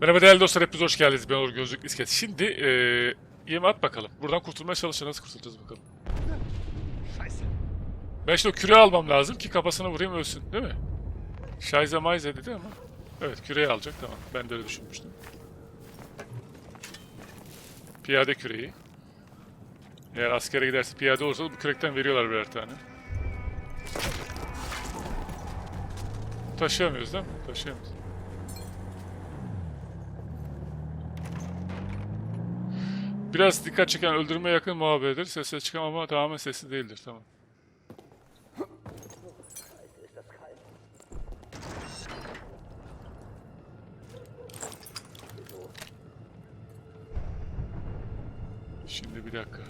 Merhaba değerli dostlar, hepiniz hoş geldiniz. Ben Onur Gözlük İsket. Şimdi eee yeme at bakalım. Buradan kurtulmaya çalışacağız. Nasıl kurtulacağız bakalım. Ben işte o küreği almam lazım ki kafasına vurayım ölsün. Değil mi? Şayze mayze dedi ama. Evet küreği alacak tamam. Ben de öyle düşünmüştüm. Piyade küreği. Eğer askere giderse piyade olursa bu kürekten veriyorlar birer tane. Taşıyamıyoruz değil mi? Taşıyamıyoruz. Biraz dikkat çeken öldürmeye yakın muhabbedir. Sesle çıkan ama tamamen sesli değildir. Tamam. Şimdi bir dakika.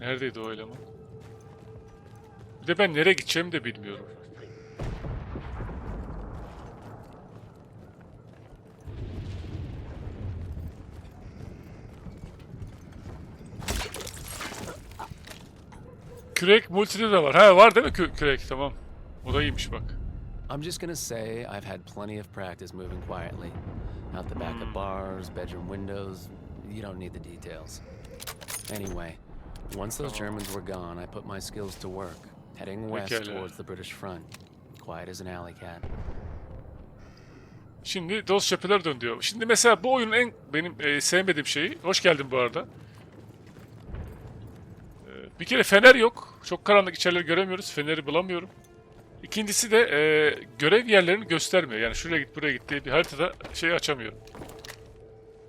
Neredeydi o eleman? Bir de ben nereye gideceğimi de bilmiyorum. Kürek multide de var. Ha var değil mi kü- kürek? Tamam. O da iyiymiş bak. I'm just gonna say I've had plenty of practice moving quietly. Out the back of bars, bedroom windows, you don't need the details. Anyway, once those Germans were gone, I put my skills to work, heading west towards the British front. Quiet as an alley cat. Şimdi dost cepheler dön diyor. Şimdi mesela bu oyunun en benim e, sevmediğim şeyi, hoş geldin bu arada. Bir kere fener yok. Çok karanlık içerileri göremiyoruz. Feneri bulamıyorum. İkincisi de e, görev yerlerini göstermiyor. Yani şuraya git buraya git diye bir haritada şeyi açamıyorum.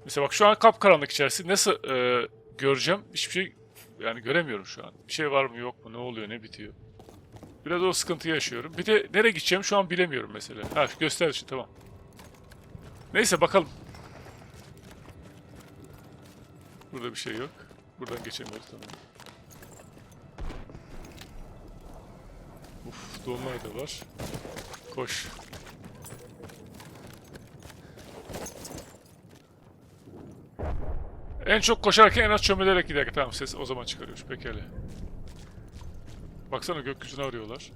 Mesela bak şu an kapkaranlık içerisi. Nasıl e, göreceğim? Hiçbir şey yani göremiyorum şu an. Bir şey var mı yok mu? Ne oluyor? Ne bitiyor? Biraz o sıkıntıyı yaşıyorum. Bir de nereye gideceğim şu an bilemiyorum mesela. Ha göster işte tamam. Neyse bakalım. Burada bir şey yok. Buradan geçemiyoruz tamam. Uf, dolunay da var. Koş. En çok koşarken en az çömelerek giderken tamam ses o zaman çıkarıyor. Pekala. Baksana gökyüzünü arıyorlar.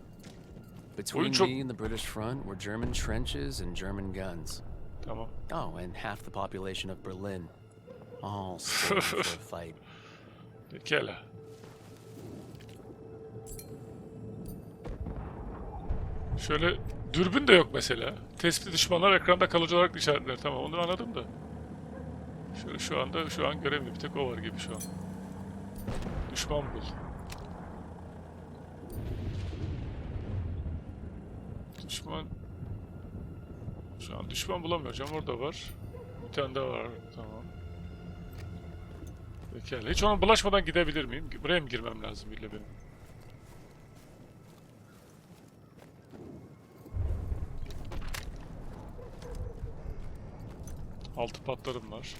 Between çok- me and the British front were German trenches and German guns. Tamam. Oh, and half the population of Berlin. All for a fight. Pekala. Şöyle dürbün de yok mesela. Tespit düşmanlar ekranda kalıcı olarak işaretler. Tamam onu anladım da. Şöyle şu anda şu an görevli bir tek o var gibi şu an. Düşman bul. Düşman şu an düşman bulamıyorum. Orada var. Bir tane daha var. Tamam. Pekala. Hiç ona bulaşmadan gidebilir miyim? Buraya mı girmem lazım illa benim? Altı patlarım var.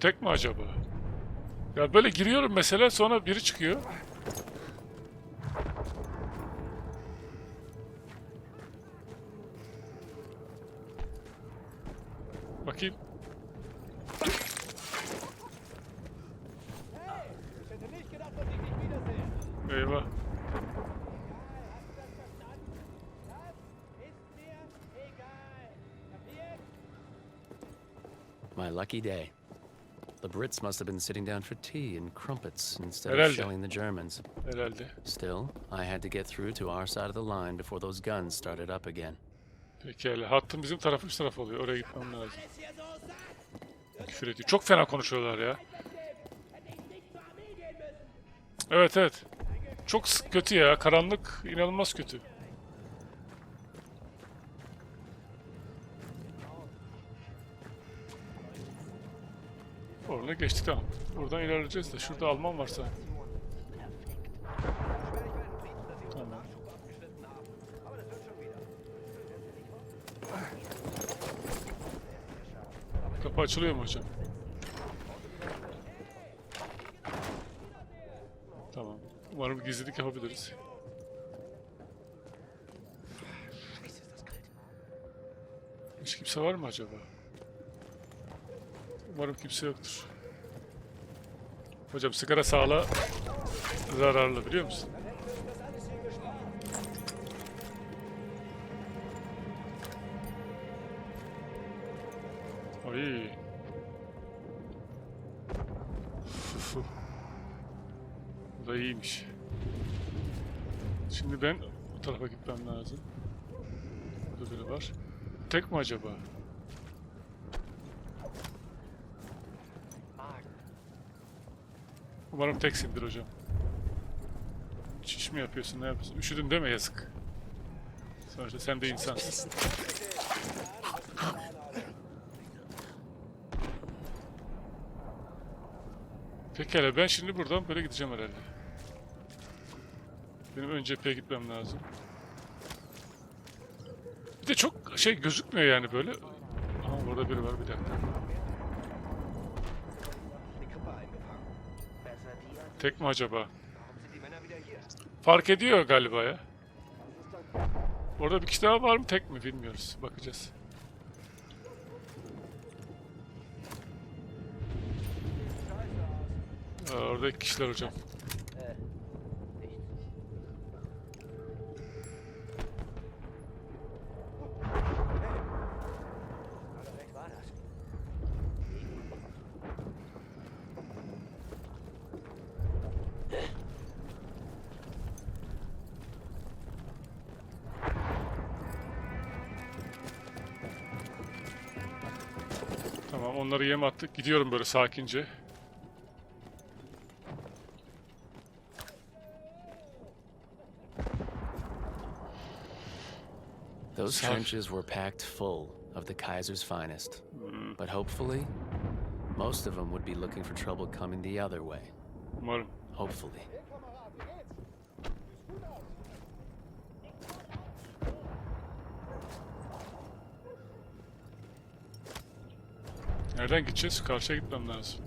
Tek mi acaba? Ya böyle giriyorum mesela sonra biri çıkıyor. Bakayım. Ich hätte nicht gedacht, dass ich dich wiedersehe. Eyvah. Das ist mir egal. Kapiert? My lucky day. The Brits must have been sitting down for tea and crumpets instead Herhalde. of shelling the Germans. Herhalde. Still, I had to get through to our side of the line before those guns started up again. Pekala. Hattın bizim tarafımız taraf oluyor. Oraya gitmem lazım. Küfür ediyor. Çok fena konuşuyorlar ya. Evet evet. Çok kötü ya. Karanlık inanılmaz kötü. Orada geçtik tamam. Buradan ilerleyeceğiz de şurada Alman varsa. Tamam. Kapı açılıyor mu hocam? Tamam. Umarım gizlilik yapabiliriz. Hiç kimse var mı acaba? Umarım kimse yoktur. Hocam sigara sağla zararlı biliyor musun? Ay. Bu da iyiymiş. Şimdi ben bu tarafa gitmem lazım. Burada biri var. Tek mi acaba? Umarım teksindir hocam. Çiş mi yapıyorsun, ne yapıyorsun? Üşüdün deme yazık. Sonuçta sen de insansın. Pekala ben şimdi buradan böyle gideceğim herhalde. Benim ön cepheye gitmem lazım. Bir de çok şey gözükmüyor yani böyle. Ama burada biri var bir dakika. Tek mi acaba? Fark ediyor galiba ya. Orada bir kişi daha var mı tek mi bilmiyoruz. Bakacağız. Aa, orada iki kişiler hocam. Onları yem attık. Gidiyorum böyle sakince. Those trenches were packed full of the Kaiser's finest. But hopefully, most of them would be looking for trouble coming the other way. Umarım. Hopefully. Nereden gideceğiz? Karşıya gitmem lazım.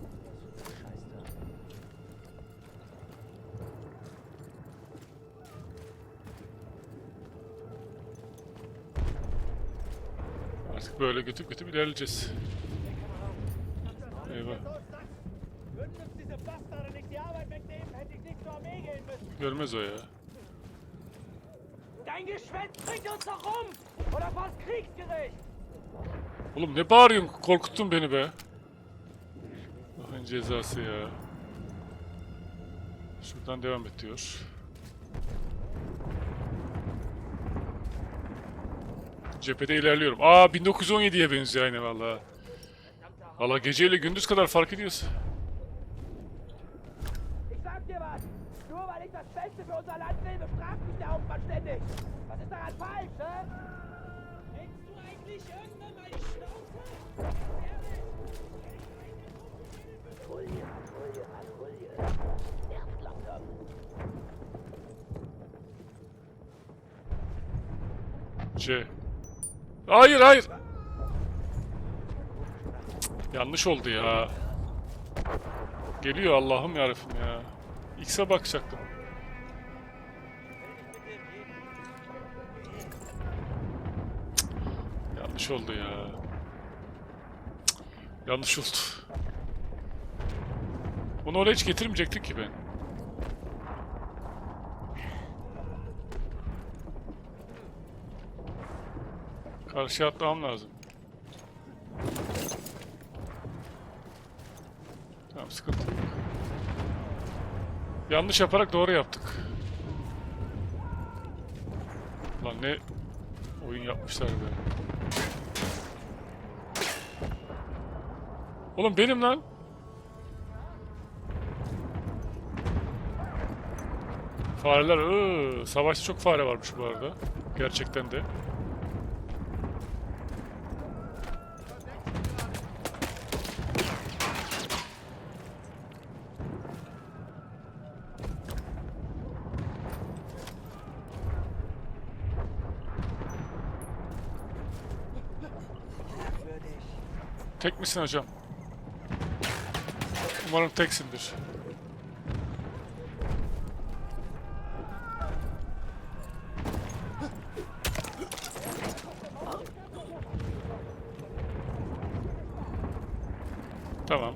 Artık böyle götüp götüp ilerleyeceğiz. Eyvah. Görmez o ya. Dein Geschwätz bringt uns doch um! Oder fast kriegsgerecht! Oğlum ne bağırıyorsun? Korkuttun beni be. Allah'ın cezası ya. Şuradan devam et diyor. Cephede ilerliyorum. Aa 1917'ye benziyor aynı valla. Valla geceyle gündüz kadar fark was! Nur weil ich das Beste für unser Land will, bestraft mich der Hauptmann ständig! Was ist daran falsch, hä? Eigentlich irgendwann mal. Hayır hayır. Yanlış oldu ya. Geliyor Allah'ım yarabbim ya. X'e bakacaktım. Yanlış oldu ya. Cık, Yanlış oldu. Bunu oraya hiç getirmeyecektik ki ben. Karşıya atlamam lazım. Tamam sıkıntı yok. Yanlış yaparak doğru yaptık. Lan ne oyun yapmışlar be. Oğlum benim lan. Fareler, ıı, savaşta çok fare varmış bu arada. Gerçekten de. Tek misin hocam? Umarım teksindir. Tamam.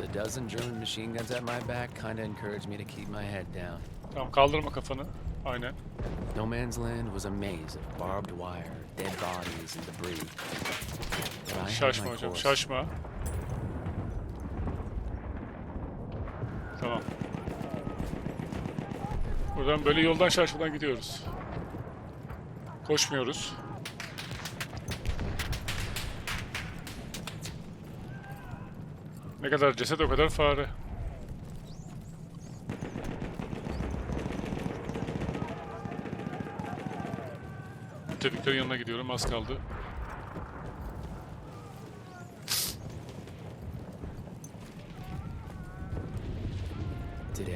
The dozen German machine guns at my back kinda encouraged me to keep my head down. Tamam kaldırma kafanı. Aynen. No Man's Land was a maze of barbed wire, dead bodies, and debris. Şaşma hocam, şaşma. Tamam. Buradan böyle yoldan şaşmadan gidiyoruz. Koşmuyoruz. Ne kadar ceset o kadar fare. Müttefiklerin yanına gidiyorum az kaldı.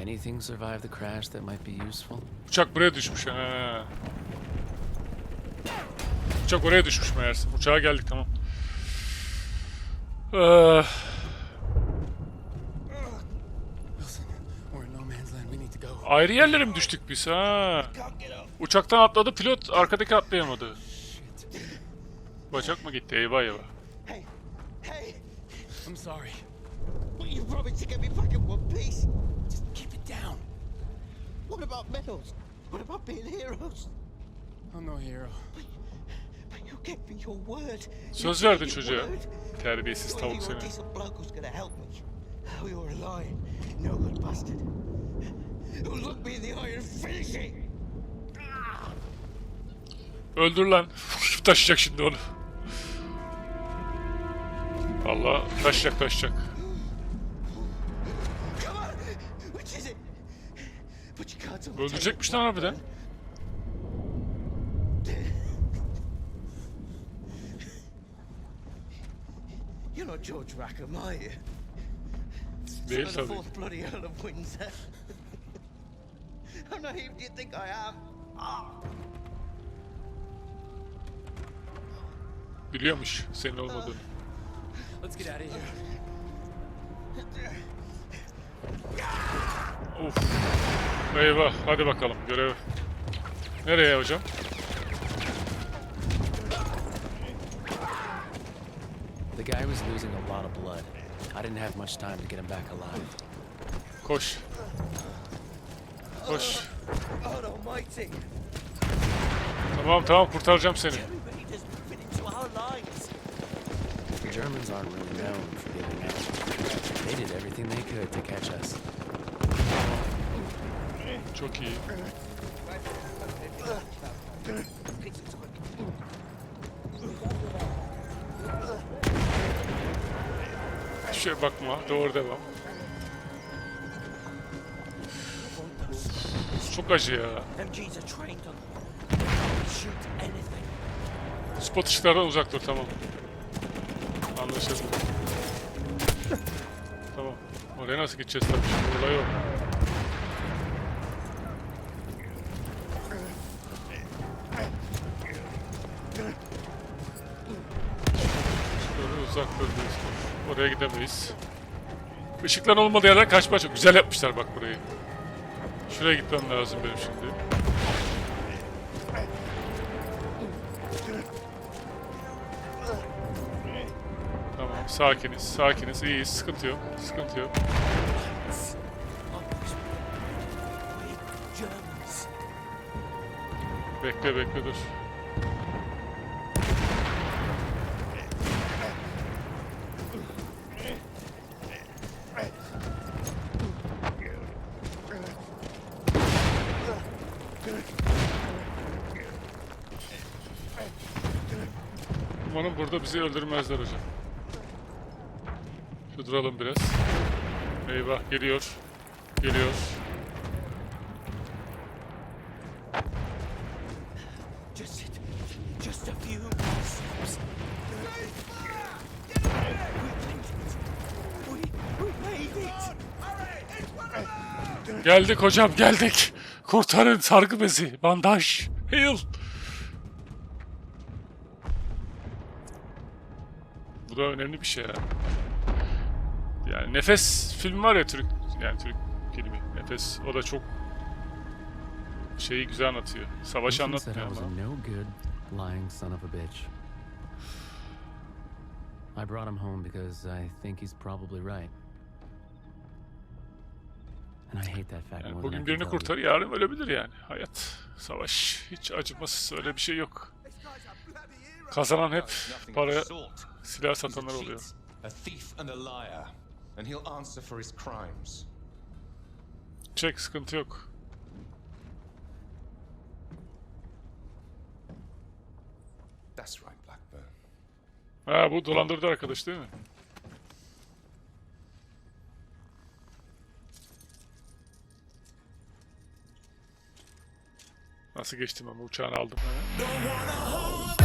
Anything survive the crash that might be useful? Uçak buraya düşmüş. Ha. Uçak oraya düşmüş meğerse. Uçağa geldik tamam. Ah, Wilson, we're in No Man's Land. We need to go. ayrı yerlere mi düştük biz ha? Uçaktan atladı pilot arkadaki atlayamadı. Bacak mı gitti? Eyvah eyvah. Hey, hey! I'm sorry. But you promised to get me back in one piece. Just keep it down. What about medals? What about being heroes? I'm no hero. But you gave me your word. Söz me çocuğa. Terbiyesiz tavuk seni. decent bloke who's gonna help me. Oh, you're a lying, no good bastard. Look me in the eye and finish it. Öldür lan. taşıyacak şimdi onu. Allah taşıyacak taşıyacak. Öldürecekmiş lan harbiden. You're not George Rackham, are you? Değil Son of the tabii. fourth bloody Earl of Windsor. How naive do you think I am? Ah! Biliyormuş senin olmadığını. Let's get out of here. Of. Eyvah. Hadi bakalım görev. Nereye hocam? The guy was losing a lot of blood. I didn't have much time to get him back alive. Koş. Koş. Tamam tamam kurtaracağım seni. Germans aren't really known for giving out. They did everything they could to catch us. Çok iyi. Hiçbir bakma. Doğru devam. Çok acı ya. Spot ışıklardan uzak dur tamam. Anlaşıldı. Oraya nasıl gideceğiz tabii şimdi olay yok. Şöyle uzak diyorsun. Oraya gidemeyiz. Işıklar olmadığı yerden kaçma çok güzel yapmışlar bak burayı. Şuraya gitmem lazım benim şimdi. Sakiniz, sakiniz, iyiyiz, sıkıntı yok, sıkıntı yok. Bekle, bekle, dur. Umarım burada bizi öldürmezler hocam. Şu duralım biraz. Eyvah, geliyor. Geliyor. Geldik hocam geldik. Kurtarın sargı bezi. Bandaj. Heal. Bu da önemli bir şey ya. Yani Nefes film var ya Türk yani Türk filmi. Nefes o da çok şeyi güzel anlatıyor. I anlatmıyor ama. a no good, lying son of a bitch. I brought him home because I think he's probably right. And I hate that fact Yani bugün birini kurtar, yarın ölebilir yani. Hayat, savaş, hiç acımasız öyle bir şey yok. Kazanan hep para, silah satanlar oluyor. cheat, a thief and a liar, and he'll answer for his crimes. Çek, sıkıntı yok. That's right, Blackburn. Ha bu dolandırdı arkadaş değil mi? Nasıl geçtim ama uçağını aldım. Ha?